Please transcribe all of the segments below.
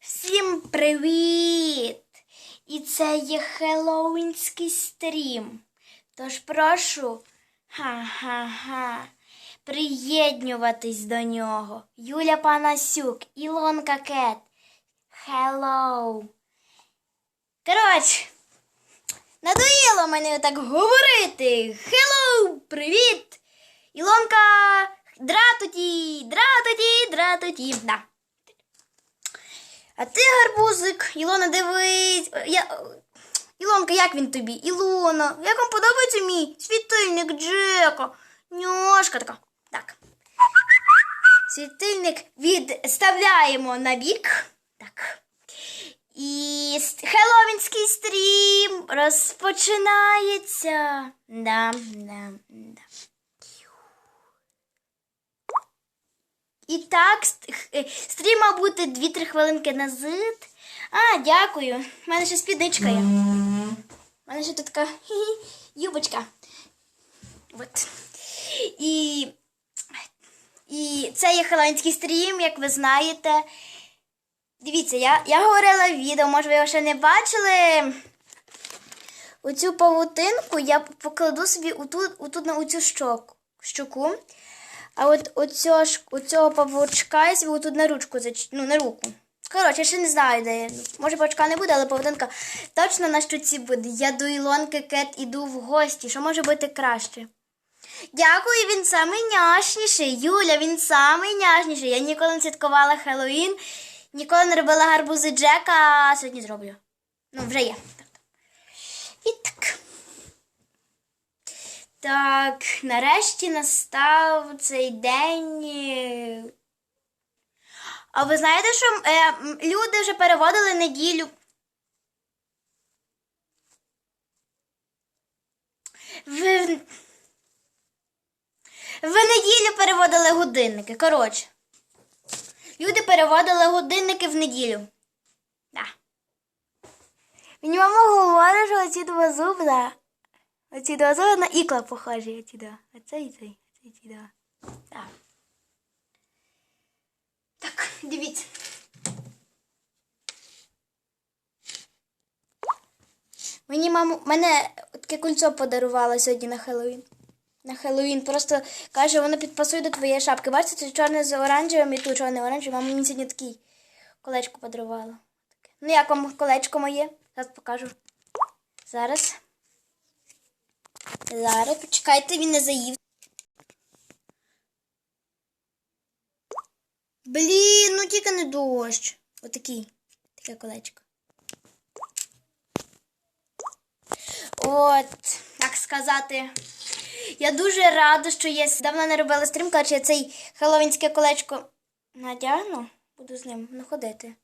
Всім привіт! І це є хеллоуінський стрім. Тож прошу ха-ха-ха, приєднюватись до нього. Юля Панасюк, Ілонка Кет. Hello. Коротше, надоїло мене так говорити. Hello, привіт! Ілонка дратуті, дратуті, дратуті. Да. А ти гарбузик, Ілона, дивись. Я... Ілонка, як він тобі? Ілона, як вам подобається мій світильник Джека? Ньошка така. Так. Світильник відставляємо на бік. Так. І хеллоуінський стрім розпочинається. Да, да, да. І так, е, стрім мав бути 2-3 хвилинки назад. А, дякую. У мене ще спідничка є. У мене ще тут така юбочка. От. І, і це є хеллоуінський стрім, як ви знаєте. Дивіться, я, я говорила в відео, може ви його ще не бачили. Оцю павутинку я покладу собі отут, отут на оцю щоку. А от оцього, ж- оцього павучка я собі отут на ручку зач... ну, на руку. Коротше, я ще не знаю, де. Може, павучка не буде, але павутинка точно на щоці буде. Я до Ілонки Кет іду в гості. Що може бути краще? Дякую, він самий няшніший. Юля, він самий няшніший. Я ніколи не святкувала Хеллоуін, ніколи не робила гарбузи Джека, а сьогодні зроблю. Ну, вже є. І так. Так, нарешті настав цей день. А ви знаєте, що е, люди вже переводили неділю. В, в неділю переводили годинники. Коротше. Люди переводили годинники в неділю. Да. Мені мама говорить, що оці два зуби, да. Оці два зуби на ікла похожі. Оці два. Оце і цей. Ці два. Так. Так, дивіться. Мені мама, мене таке кольцо подарувала сьогодні на Хеллоуін. На Хеллоуін. Просто каже, воно підпасує до твоєї шапки. Бачите, це чорне з оранжевим і тут чорне оранжеве. Мама мені сьогодні такий колечко подарувала. Ну, як вам колечко моє? Зараз покажу. Зараз. Зараз, почекайте, він не заїв. Блін, ну тільки не дощ. Отакий. Таке колечко. От, так сказати. Я дуже рада, що є. Давно не робила стрім, коротше, я цей хеллоуінське колечко надягну. Буду з ним ну, ходити.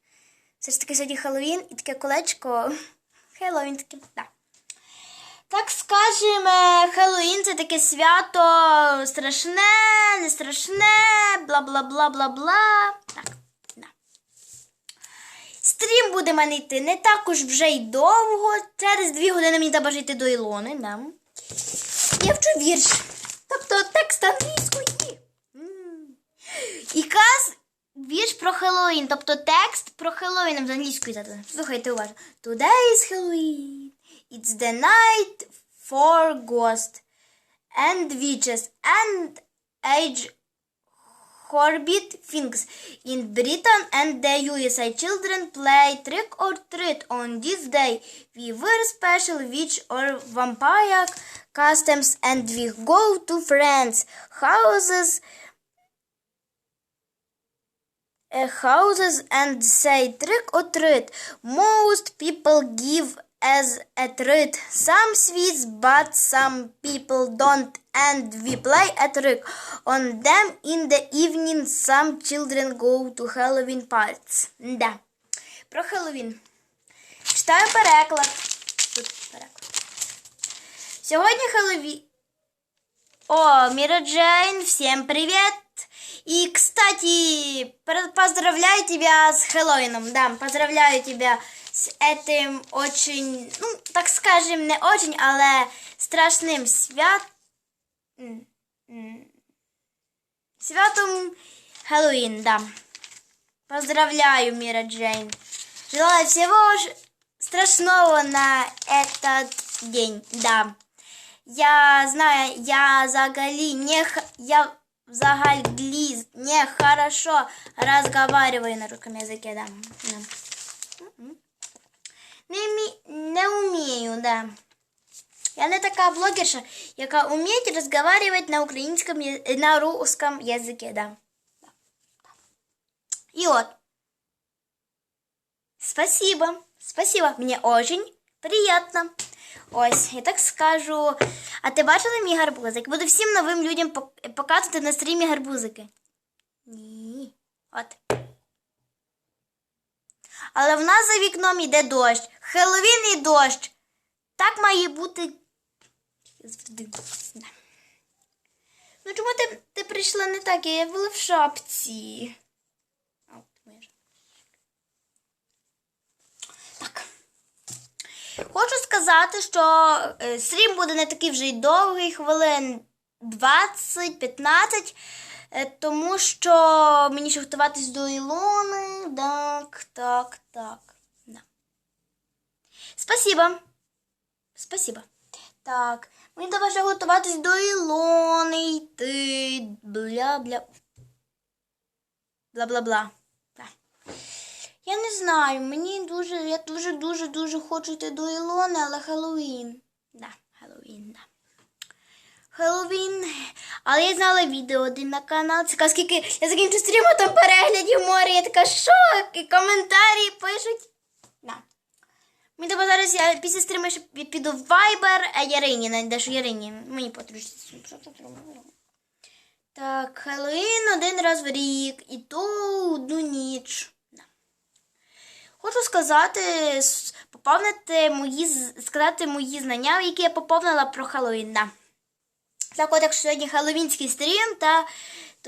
Це ж таки сьогодні Хеллоуін і таке колечко хеллоуінське. Да. Так скажемо, Хеллоуін це таке свято страшне, не страшне, бла бла бла бла бла. Так, да. Стрім буде мене йти не також вже й довго. Через дві години мені треба вже йти до Ілони. Да. Я вчу вірш. Тобто текст англійської. І каз вірш про Хеллоуін. Тобто текст про Хеллоуін з англійської. Слухайте уважно. Today is Halloween. It's the night for ghosts and witches and age Horbit things. In Britain and the USA, children play trick or treat on this day. We wear special witch or vampire costumes and we go to friends' houses, uh, houses and say trick or treat. Most people give as a treat some sweets, but some people don't, and we play a trick on them in the evening. Some children go to Halloween parties. Да. Про Хеллоуін. Читаю переклад. Тут переклад. Сьогодні Хеллоуін. О, Мира Джейн, всем привет! И, кстати, пр- поздравляю тебя с Хэллоуином. Да, поздравляю тебя с этим очень, ну, так скажем, не очень, але страшним свят... святом Хэллоуин, да. Поздравляю, Мира Джейн. Желаю всего страшного на этот день, да. Я знаю, я взагалі не, я взагалі не хорошо разговариваю на русском языке, да. да. Не, не умею, да. Я не така блогерша, яка вміє розмовляти на українському я- на русском язикі, да. И вот. Спасибо. Спасибо. Мне очень приятно. Ось, я так скажу. А ти бачила мій гарбузик? Буду всім новим людям пок- показувати на стрімі гарбузики. Ні. От. Але в нас за вікном йде дощ. Хеллоуін і дощ. Так має бути. Ну чому ти, ти прийшла не так? Я була в шапці. Так. Хочу сказати, що е, стрім буде не такий вже й довгий, хвилин 20-15, е, тому що мені ще готуватись до Ілони. Так, так, так. Спасибо. Спасибо. Так, мені треба ще готуватись до Ілони йти. Бля-бля. Бла-бла-бла. Я не знаю, мені дуже, я дуже, дуже, дуже хочу йти до Ілони, але Хеллоуін. Да, Хеллоуін, да. Хеллоуін. Але я знала відео один на канал. Цікаво, скільки я закінчу стрім, а там переглядів море. Я така, що? І коментарі пишуть. Мені треба зараз я після стріму ще піду в Viber, а Ярині найдеш Ярині. Мені подружці. Так, Хеллоуін один раз в рік. І то одну ніч. Хочу сказати, поповнити мої, сказати мої знання, які я поповнила про Хеллоуін. Да. Так от, якщо сьогодні хеллоуінський стрім, та,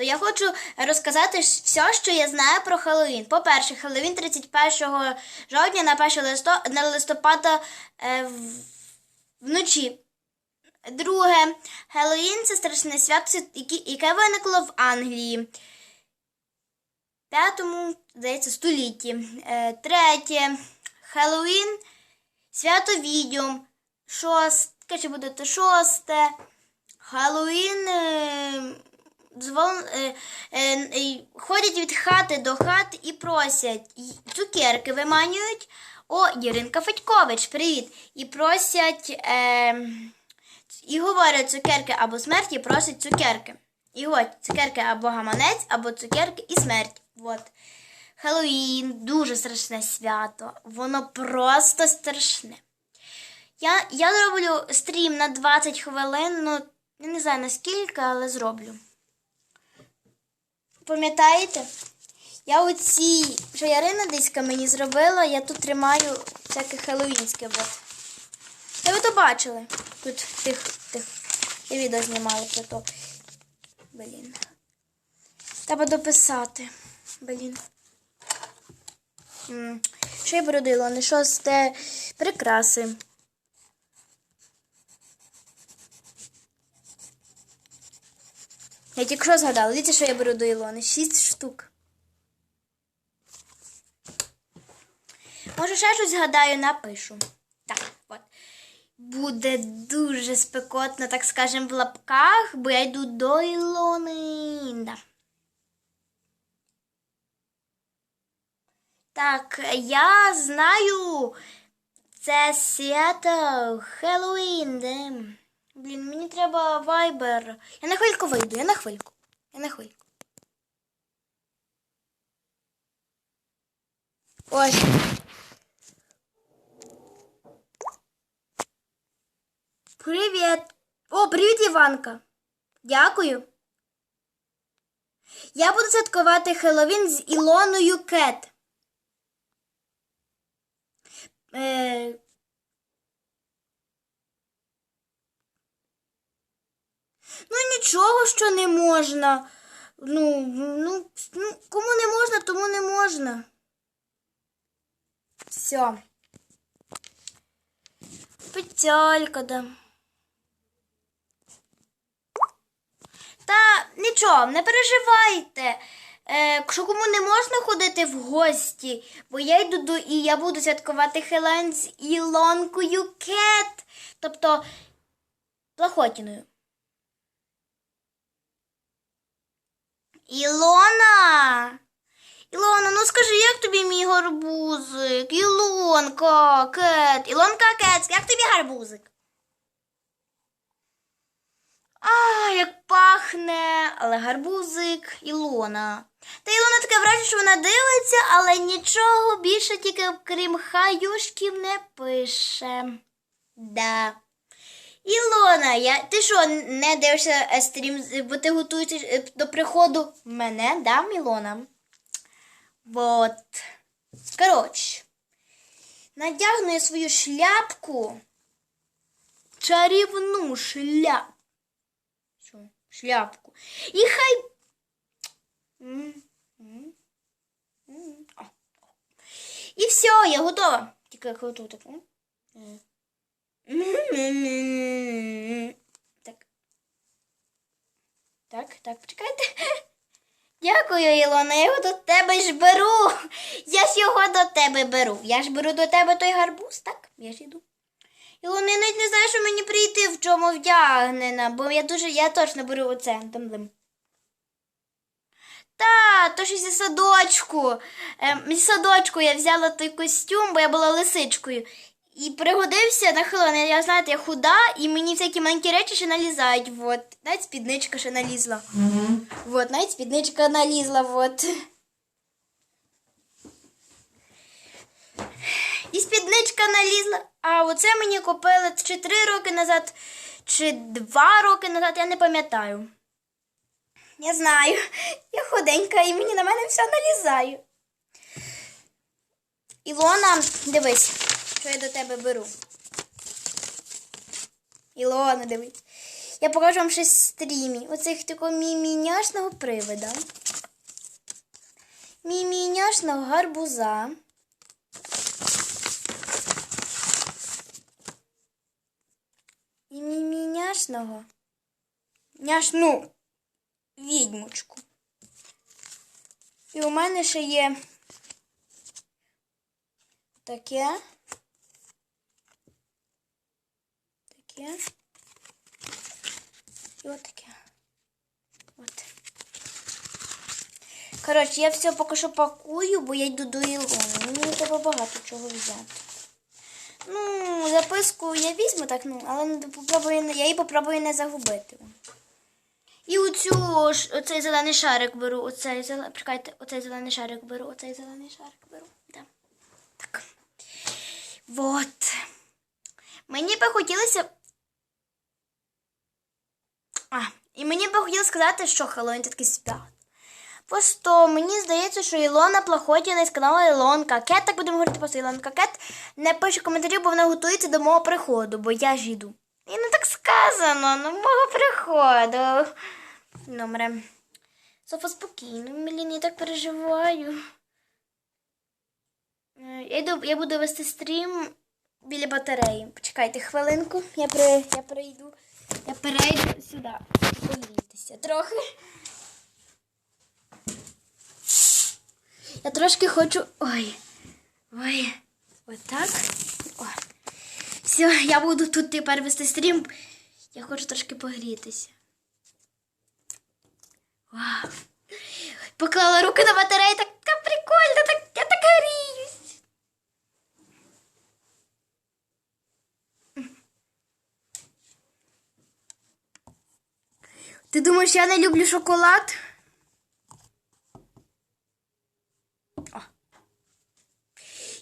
то я хочу розказати все, що я знаю про Хеллоуін. По-перше, Хеллоуін 31 жовтня на 1 листо, на листопада е, вночі. Друге, Хеллоуін це страшне свято, яке- виникло в Англії. П'ятому, здається, столітті. Е, третє. Хеллоуін. Свято відьом. Шосте. Чи буде то шосте. Хеллоуін. Дзвон, е, е, е, ходять від хати до хати і просять. Цукерки виманюють. О, Іринка Федькович, привіт. І просять. Е, і говорять цукерки або смерть, і просять цукерки. І от цукерки або гаманець, або цукерки і смерть. От. Хеллоуін дуже страшне свято. Воно просто страшне. Я, я зроблю стрім на 20 хвилин, ну я не знаю наскільки, але зроблю. Пам'ятаєте? Я оці, що Ярина диська мені зробила, я тут тримаю всяке хеллоуінське. От. Та ви то бачили. Тут тих, тих. Я відео знімала про то. Блін. Треба дописати. Блін. Що я беру до Ілони? Шосте прикраси. Я тільки що згадала. Дивіться, що я беру до Ілони. Шість штук. Може, ще щось згадаю, напишу. Так, от. Буде дуже спекотно, так скажем, в лапках, бо я йду до Ілони. Да. Так, я знаю. Це свято Хеллоуін. Де? Блін, мені треба вайбер. Я на хвильку вийду, я на хвильку. Я на хвильку. Ой. Привіт. О, привіт, Іванка. Дякую. Я буду святкувати Хеллоуін з Ілоною Кет. Е... Ну нічого, що не можна. Ну, ну, ну, кому не можна, тому не можна. Все. Печалька, да. Та нічого, не переживайте. Е, що кому не можна ходити в гості, бо я йду і я буду святкувати Хелен з Ілонкою Кет, тобто Плахотіною. Ілона! Ілона, ну скажи, як тобі мій гарбузик? Ілонка, кет, Ілонка кет, як тобі гарбузик? А, як пахне, але гарбузик Ілона. Та Ілона таке враження, що вона дивиться, але нічого більше тільки крім хаюшків не пише. Да. Ілона, я... ти що, не дивишся е, стрім, бо ти готуєшся е, до приходу мене, да, Ілона? Вот. Коротше, надягну я свою шляпку. Чарівну шляпку. Що? Шляпку. І хай. І все, я готова. Тільки як готова так. Так. Так, почекайте. Дякую, Ілона, я його до тебе ж беру. Я ж його до тебе беру. Я ж беру до тебе той гарбуз, так? Я ж іду. Ілона, я навіть не знаю, що мені прийти, в чому вдягнена, бо я дуже, я точно беру оце. Там-лим. Та, то ж зі садочку. Ем, зі садочку я взяла той костюм, бо я була лисичкою. І пригодився на хвилину. Я знаєте, я худа, і мені всякі маленькі речі ще налізають. Вот. Навіть спідничка ще налізла. Вот, навіть спідничка налізла, вот. І спідничка налізла. А оце мені купили чи три роки назад, чи два роки назад, я не пам'ятаю. Я знаю, я худенька і мені на мене все налізає. Ілона, дивись, що я до тебе беру. Ілона, дивись. Я покажу вам щось в стрімі. Оцих такого міміняшного привида. Міміняшного гарбуза. І міміняшного няшну відьмочку. І у мене ще є таке. Таке. І от таке. От. Коротше, я все поки що пакую, бо я йду до Ілони. Мені треба багато чого взяти. Ну, записку я візьму так, ну, але попробую, я її попробую не загубити. І оцю оцей зелений шарик беру, оцей зелений, чекайте, оцей зелений шарик беру, оцей зелений шарик беру. Да. Так. Вот. Мені би хотілося. А, і мені би хотілося сказати, що Хеллоуін це такий свят. Просто мені здається, що Ілона Плахотіна з каналу Ілонка Кет, так будемо говорити просто Ілонка Кет, не пише коментарів, бо вона готується до мого приходу, бо я ж йду. І не так сказано, ну мого приходу. Добре. Софа спокійно, Мілін, я так переживаю. Е, Я, йду, я буду вести стрім біля батареї. Почекайте хвилинку, я, при, я перейду. Я перейду сюди. Погрітися трохи. Я трошки хочу. Ой. Ой. Отак. О. Все, я буду тут тепер вести стрім. Я хочу трошки погрітися. Вау. Поклала руки на батарею, так, так прикольно, так, я так гріюсь. Ти думаєш, я не люблю шоколад? О.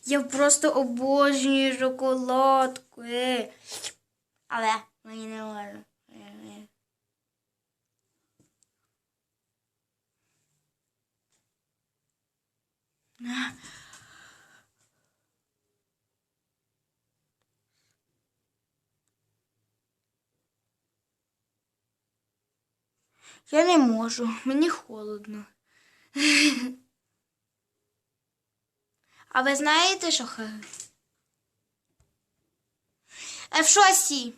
Я просто обожнюю шоколадку. е. Але мені не можна. Я не можу, мені холодно. А ви знаєте, що хе? Е, в шостій.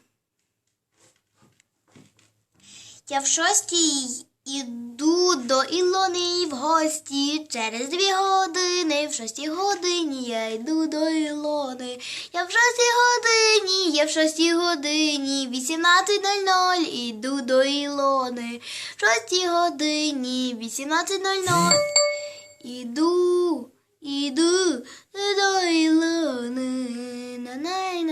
Я в шостій Іду до Ілони в гості через дві години. В шостій годині я йду до Ілони. Я в шостій годині, я в шостій годині, 18.00 іду до Ілони. В шостій годині, 18.00 іду, іду до Ілони. На-най,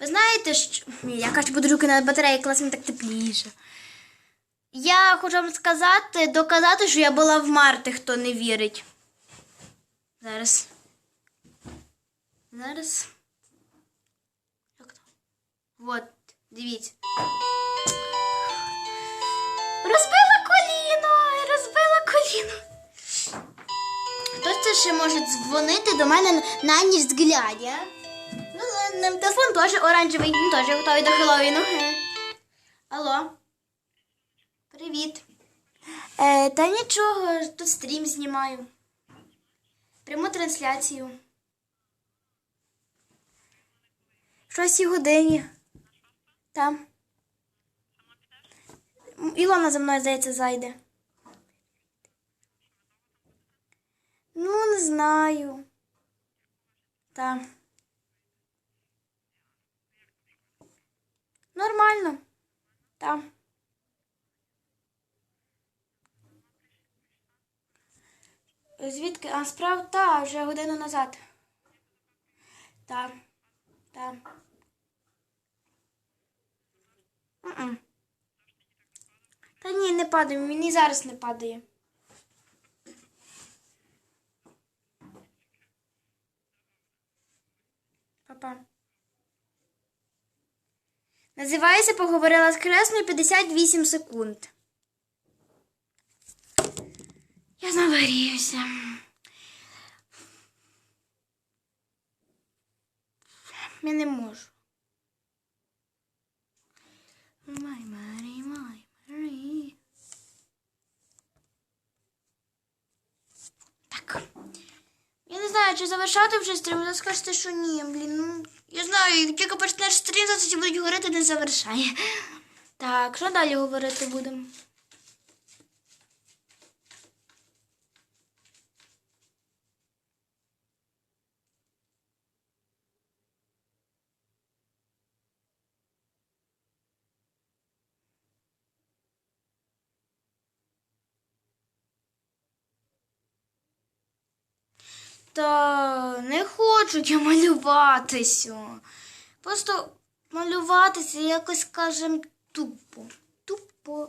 Ви знаєте, що. Ні, Я кажу, буду руки на батареї, клас мені так тепліше. Я хочу вам сказати, доказати, що я була в Марти, хто не вірить. Зараз. Зараз. Як там? Вот, дивіться. Розбила коліно! Розбила коліно. Ще може дзвонити до мене на ніч глядя. Ну, телефон теж оранжевий, він теж готовий до Хеллоуіну. Алло. Привіт. Е, та нічого, тут стрім знімаю. Пряму трансляцію. В 6 годині. Там. Ілона за мною, здається, зайде. Ну, не знаю. Та. Нормально. Та. Звідки? А справ та вже годину назад. Та. Та. Та ні, не падає. Мені зараз не падає. Папа. Називається Поговорила з Кресною 58 секунд. Я наварюся. Я не можу. Май, Марі, май, Марі. Так. Я не знаю, чи завершати вже стрім, ви скажете, що ні, блін. Ну, я знаю, як тільки почнеш стрім, тоді будуть говорити, не завершає. Так, що далі говорити будемо? Та не хочу я малюватися. Просто малюватися якось, скажем, тупо. Тупо.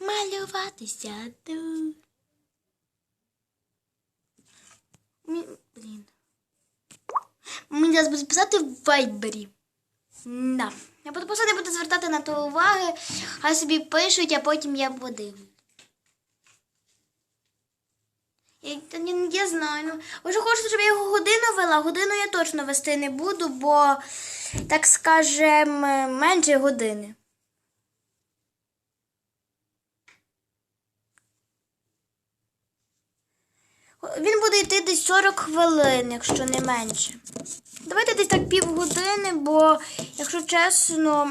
Малюватися тут. Мі- Блін. Мені зараз буде писати в вайбері. Да. Я буду просто не буду звертати на то уваги, а собі пишуть, а потім я подивлюсь. Я, та я знаю. Ну, Вже хочу, щоб я його годину вела? Годину я точно вести не буду, бо, так скажем, менше години. Він буде йти десь 40 хвилин, якщо не менше. Давайте десь так півгодини, бо, якщо чесно,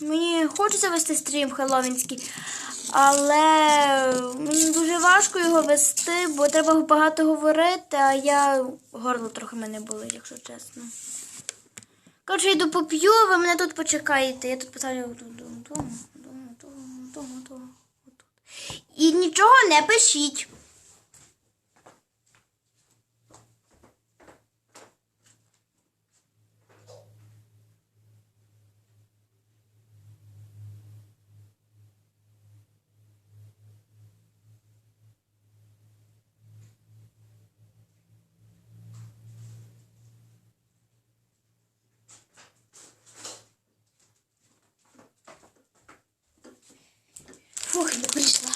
мені хочеться вести стрім хеллоуінський, але мені дуже важко його вести, бо треба багато говорити, а я горло трохи мене болить, якщо чесно. Коротше, йду поп'ю, ви мене тут почекаєте. Я тут поставлю. І нічого не пишіть. Фух, я прийшла.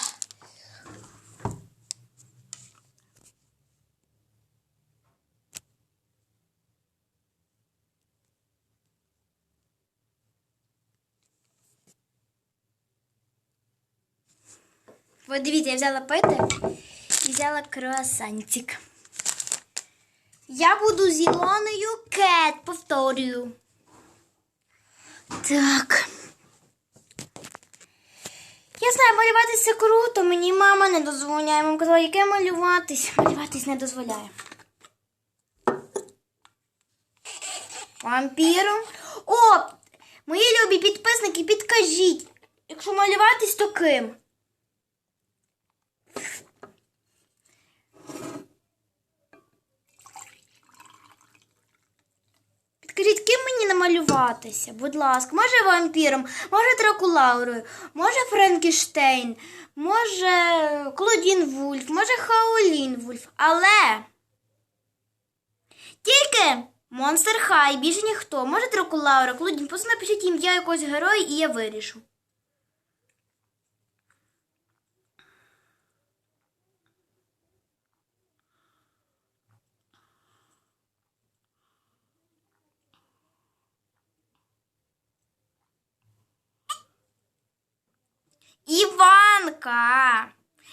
От дивіться, я взяла пити і взяла круасантик. Я буду з Ілоною кет, повторюю. Так. Я знаю, малюватися круто. Мені мама не дозволяє. Мама казала, яке малюватись? Малюватись не дозволяє. Вампіром. О! Мої любі підписники, підкажіть. Якщо малюватись, то ким? Підкажіть, ким мені намалюватися? Будь ласка, може вампіром, може Дракулаурою, може Франкіштейн, може Клодін Вульф, може Хаолін Вульф. Але тільки Монстер Хай, більше ніхто. Може Дракулаура, Клодін, просто напишіть ім'я якогось героя і я вирішу. Іванка.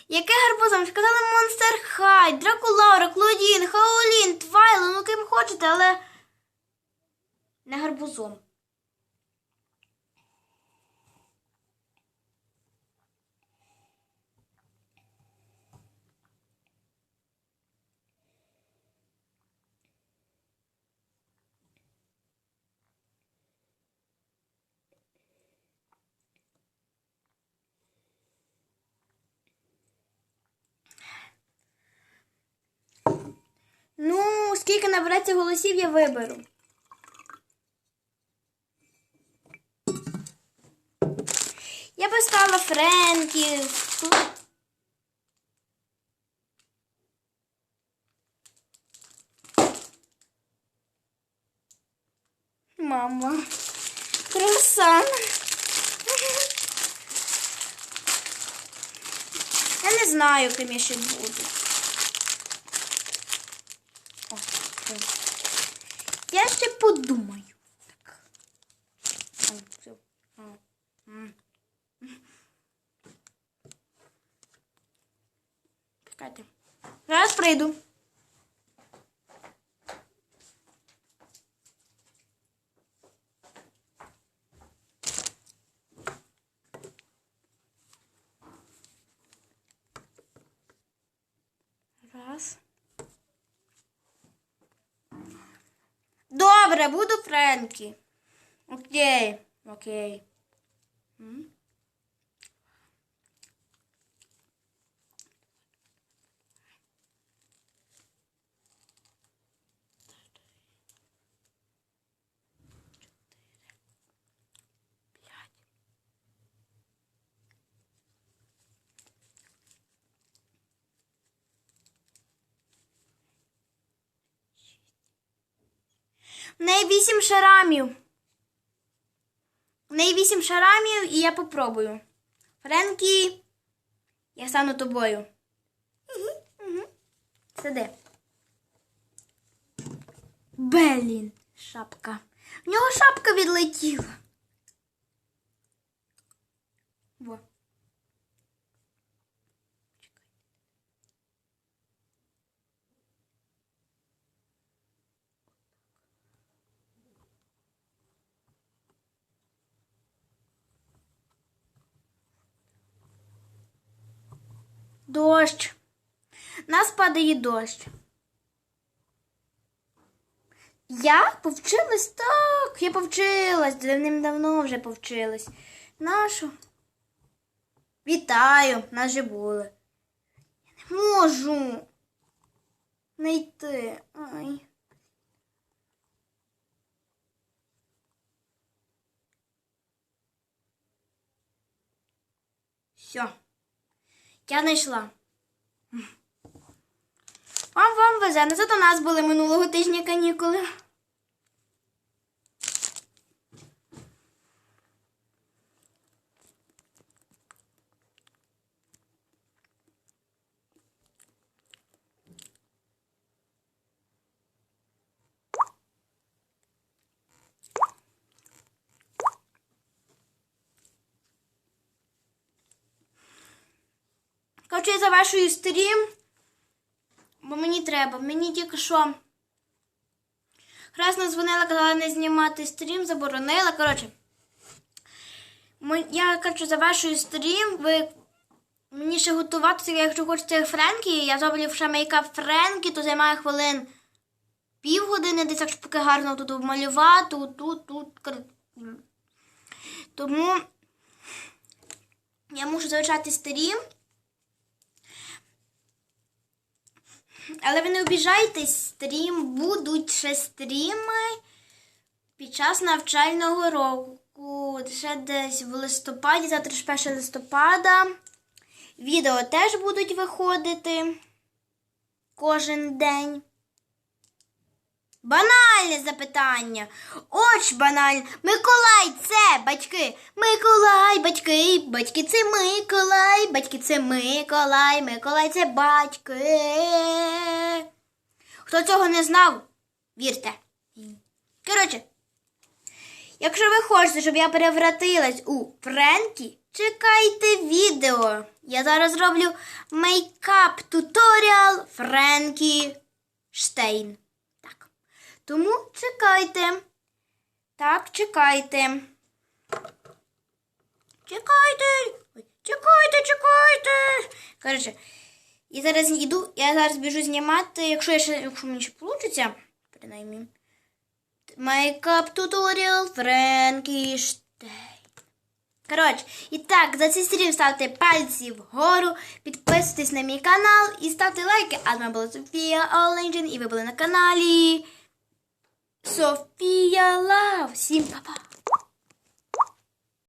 Яке гарбузом? сказали казали Монстер Хай, Дракулаура, Клодін, Хаолін, Твайло, ну ким хочете, але не гарбузом. Ну, скільки набереться голосів, я виберу. Я би стала Френкі. Мама. Круасан. Я не знаю, ким я ще буду. О, все. Я ще подумаю. Так. Чекайте. Зараз прийду. Раз. Добре, буду Френкі. Окей, окей. М? В неї вісім шарамів. В неї вісім шарамів і я попробую. Френкі, я стану тобою. Сиди. Белін, шапка. В нього шапка відлетіла. Во. Дощ. Нас падає дощ. Я повчилась так. Я повчилась. Давним-давно вже повчилась. Нашу. Вітаю, нас же були. Я не можу знайти. Ай. Все. Я знайшла. Вам вам везе. Не зато нас були минулого тижня канікули. Коротше, я завершую стрім. Бо мені треба. Мені тільки що. Хресно дзвонила, казала не знімати стрім, заборонила. Коротше. Я коротше, завершую стрім. Ви мені ще готуватися, якщо хочете Френкі, я зроблю ще мейкап Френкі, то займає хвилин півгодини, десь так, поки гарно тут обмалювати, тут, тут. Тому я мушу завершати стрім. Але ви не обіжайтесь, стрім будуть ще стріми під час навчального року. Ще десь в листопаді, завтра ж 1 листопада. Відео теж будуть виходити кожен день. Банальне запитання. Оч банальне. Миколай, це батьки. Миколай, батьки. Батьки це Миколай. Батьки це Миколай. Миколай це батьки. Хто цього не знав, вірте. Коротше, якщо ви хочете, щоб я перевратилась у Френкі, чекайте відео. Я зараз роблю мейкап туторіал Френкі Штейн. Тому чекайте. Так, чекайте. Чекайте. Чекайте, чекайте. Коротше, я зараз йду, я зараз біжу знімати, якщо я ще, якщо мені ще вийде, принаймні. Мейкап туторіал Френкіштейн. Коротше, і так, за цей стрім ставте пальці вгору, підписуйтесь на мій канал і ставте лайки. А з вами була Софія Оленджин, і ви були на каналі Софія Лав. Всім па-па!